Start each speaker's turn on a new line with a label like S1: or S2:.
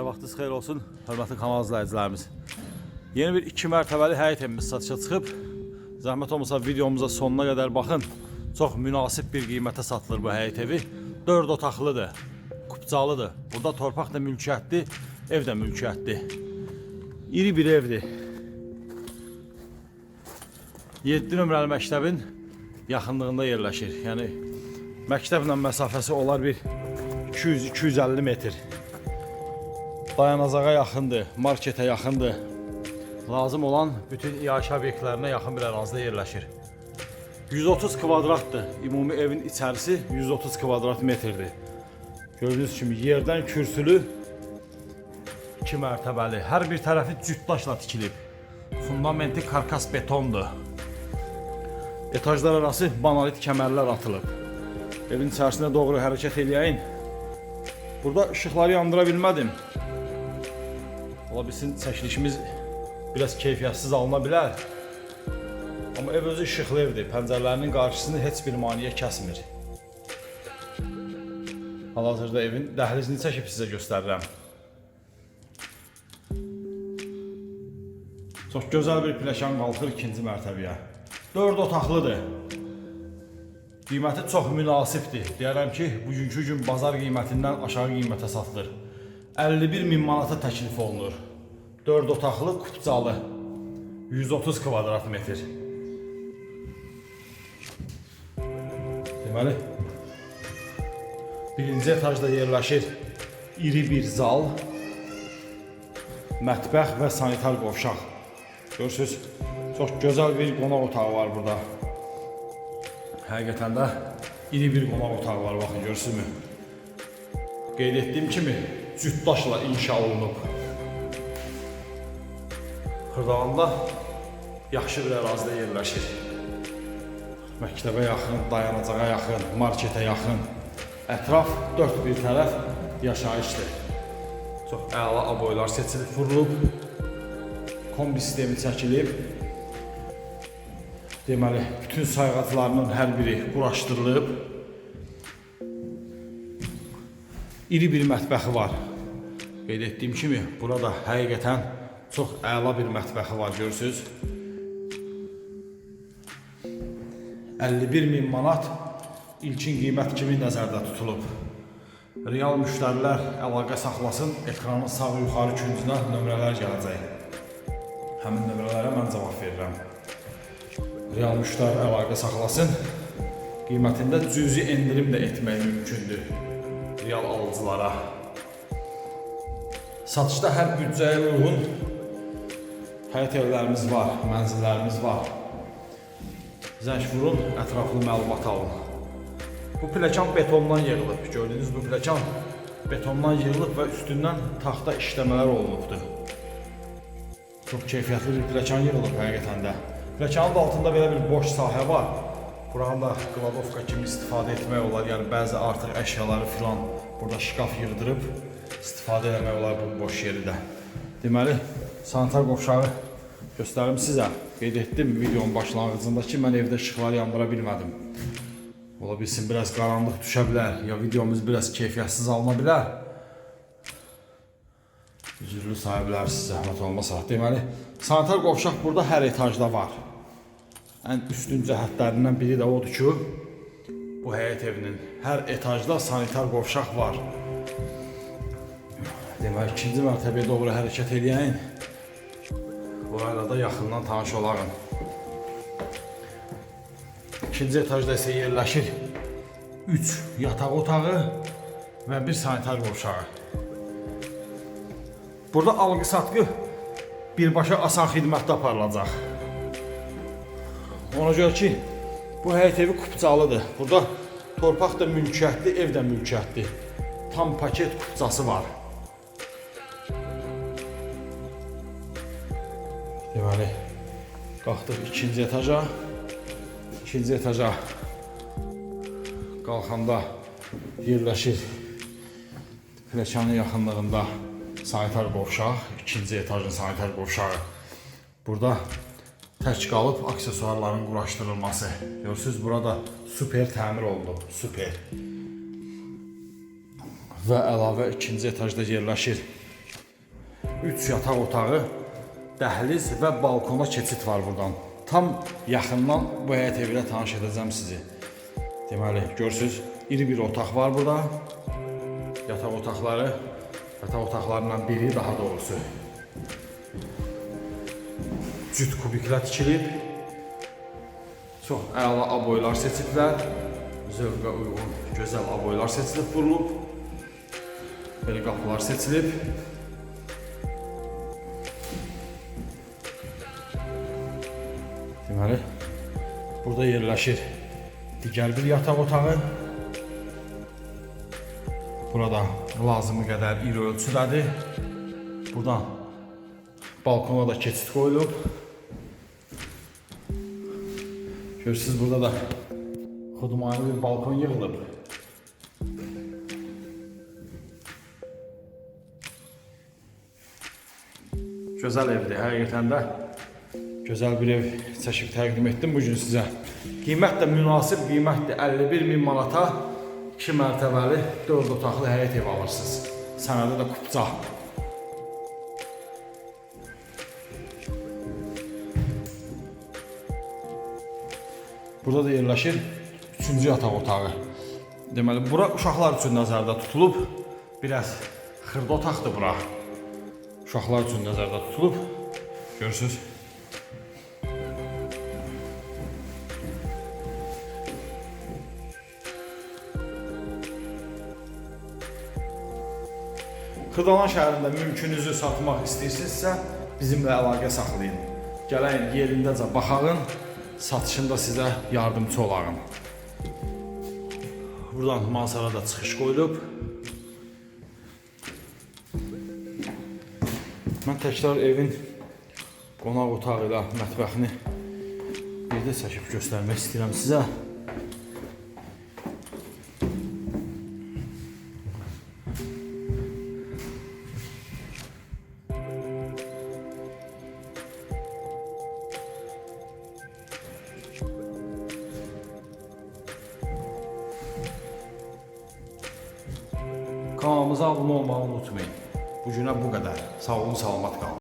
S1: Hər vaxtınız xeyir olsun, hörmətli kanal izləyicilərimiz. Yeni bir iki mərtəbəli həyət evimiz satışa çıxıb. Zəhmət olmasa videomuza sonuna qədər baxın. Çox münasib bir qiymətə satılır bu həyət evi. 4 otaqlıdır, kupcalıdır. Burada torpaq da mülkiyyətdir, ev də mülkiyyətdir. İri bir evdir. 7 nömrəli məktəbin yaxınlığında yerləşir. Yəni məktəblə məsafəsi olar bir 200-250 metr. Dayanacağa yaxındır, marketə yaxındır. Lazım olan bütün iaşə obyektlərinə yaxın bir ərazidə yerləşir. 130 kvadratdır. Ümumi evin içərisi 130 kvadrat metrdir. Gördüyünüz kimi yerdən kürsülü 2 mərtəbəli. Hər bir tərəfi cütdaşla tikilib. Fundamenti karkas betondur. Etajlar arası banalit kəmərlər atılıb. Evin içərisinə doğru hərəkət eləyəyin. Burada ışıqları yandıra bilmədim. Ola bilsin çəkilişimiz biraz keyfiyyətsiz alına bilər. Amma ev özü işıqlı evdir. Pəncərələrinin qarşısını heç bir maneə kəsmir. Hal-hazırda evin dəhlizini çəkib sizə göstərirəm. Çox gözəl bir pləkan qalxır ikinci mərtəbəyə. 4 otaqlıdır. Qiyməti çox münasibdir. Deyərəm ki, bugünkü gün bazar qiymətindən aşağı qiymətə satılır. 51 min manata təklif olunur. 4 otaqlı kupcalı. 130 kvadrat metr. Deməli, birinci etajda yerləşir iri bir zal, mətbəx və sanitar qovşaq. Görürsüz, çox gözəl bir qonaq otağı var burada. Həqiqətən də iri bir qonaq otağı var, baxın görürsünüzmü? Qeyd etdiyim kimi cütdaşla inşa olunub. Xırdalanda yaxşı bir ərazidə yerləşir. Məktəbə yaxın, dayanacağa yaxın, marketə yaxın. Ətraf dörd bir tərəf yaşayışdır. Çox əla aboylar seçilib, vurulub. Kombi sistemi çəkilib. Deməli, bütün sayğaclarının hər biri quraşdırılıb. İri bir mətbəxi var. Qeyd etdiyim kimi, burada həqiqətən çox əla bir mətbəxi var, görürsüz. 51 min manat ilkin qiymət kimi nəzərdə tutulub. Real müştərilər əlaqə saxlasın, ekranın sağ yuxarı küncünə nömrələr gələcək. Həmin nömrələrə mən cavab verirəm. Real müştəri əlaqə saxlasın. Qiymətində cüzi endirim də etmək mümkündür real alıcılara. Satışda hər büdcəyə uyğun həyat evlərimiz var, mənzillərimiz var. Zəng vurun, ətraflı məlumat alın. Bu pləkan betondan yığılıb. Gördüyünüz bu pləkan betondan yığılıb və üstündən taxta işləmələr olunubdur. Çox keyfiyyətli bir pləkan yığılıb həqiqətən də. Pləkanın da altında belə bir boş sahə var. Buranı da kladovka kimi istifadə etmək olar. Yəni bəzi artıq əşyaları filan burada şkaf yığdırıb istifadə etmək olar bu boş yeri də. Deməli, sanitar qovşağı göstərim sizə. Qeyd etdim videonun başlanğıcında ki, mən evdə işıqları yandıra bilmədim. Ola bilsin biraz qaranlıq düşə bilər, ya videomuz biraz keyfiyyətsiz alına bilər. Üzürlü sahiblərsiz zəhmət olmasa. Deməli, sanitar qovşaq burada hər etajda var. Ən üstün cəhətlərindən biri də odur ki, bu həyət evinin hər etajda sanitar qovşaq var. Demək, ikinci mərtəbəyə doğru hərəkət eləyən bu arada yaxından tanış olarım. İkinci etajda isə yerləşir 3 yataq otağı və bir sanitar qovşağı. Burada alqı-satqı birbaşa asan xidmətdə aparılacaq. Ona görə ki, bu həyət evi kupcalıdır. Burada torpaq da mülkiyyətli, ev də mülkiyyətli. Tam paket kupcası var. Qalxdıq ikinci etaja. İkinci etaja qalxanda yerləşir pləkanın yaxınlığında sanitar qovşaq, ikinci etajın sanitar qovşağı. Burada tək qalıb aksesuarların quraşdırılması. Görürsüz, burada super təmir olundu, super. Və əlavə ikinci etajda yerləşir 3 yataq otağı, dəhliz və balkona keçid var buradan. Tam yaxından bu həyət evi ilə tanış edəcəm sizi. Deməli, görürsüz, iri bir otaq var burada. Yataq otaqları, yataq otaqlarından biri daha doğrusu cüt kubiklər tikilib. Çox əla aboylar seçiblər. Zövqə uyğun, gözəl aboylar seçilib, vurulub. Belə qapılar seçilib. Deməli, burada yerləşir digər bir yataq otağı. Burada lazımı qədər iri ölçüdədir. Buradan balkona da keçid qoyulub. Görürsünüz burada da xudmanlı bir balkon yığılıb. Gözəl evdir, həqiqətən də gözəl bir ev çəkib təqdim etdim bu gün sizə. Qiymət də münasib qiymətdir. 51 min manata 2 mərtəbəli 4 otaqlı həyət ev alırsınız. Sənədə də kupça. Burada da yerləşir 3-cü yataq otağı. Deməli, bura uşaqlar üçün nəzərdə tutulub. Biraz xırda otaqdır bura. Uşaqlar üçün nəzərdə tutulub. Görürsüz? Xırdalan şəhərində mülkünüzü satmaq istəyirsinizsə, bizimlə əlaqə saxlayın. Gəlin yerindəcə baxağın, satışında sizə yardımcı olarım. Buradan mansarada çıxış qoyulub. Mən təkrar evin qonaq otağı ilə mətbəxini bir də çəkib göstərmək istəyirəm sizə. Kanalımıza abunə olmağı unutmayın. Bu günə bu qədər. Sağ olun, salamat qalın.